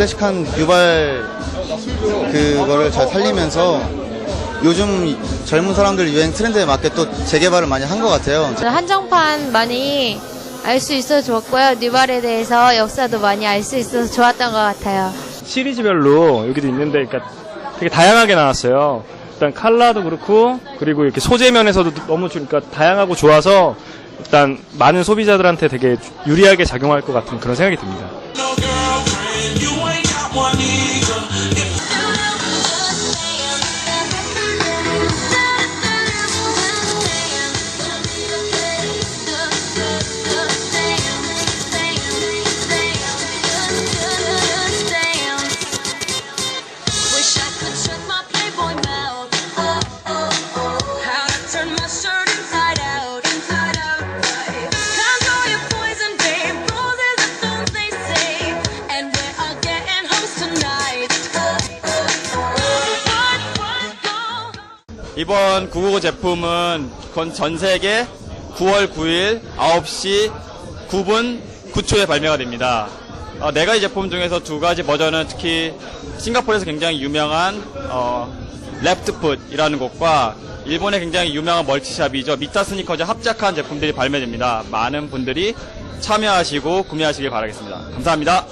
클래식한 유발 그거를 잘 살리면서 요즘 젊은 사람들 유행 트렌드에 맞게 또 재개발을 많이 한 것 같아요. 한정판 많이 알 수 있어서 좋았고요. 뉴발에 대해서 역사도 많이 알 수 있어서 좋았던 것 같아요. 시리즈별로 여기도 있는데 그러니까 되게 다양하게 나왔어요. 일단 칼라도 그렇고 그리고 이렇게 소재 면에서도 너무 좀 그러니까 다양하고 좋아서 일단 많은 소비자들한테 되게 유리하게 작용할 것 같은 그런 생각이 듭니다. someone 이번 999 제품은 건- 전 세계 9월 9일 9시 9분 9초에 발매가 됩니다. 어, 네 가지 제품 중에서 두 가지 버전은 특히 싱가포르에서 굉장히 유명한 어, 레프트풋이라는 곳과 일본의 굉장히 유명한 멀티샵이죠. 미타 스니커즈 합작한 제품들이 발매됩니다. 많은 분들이 참여하시고 구매하시길 바라겠습니다. 감사합니다.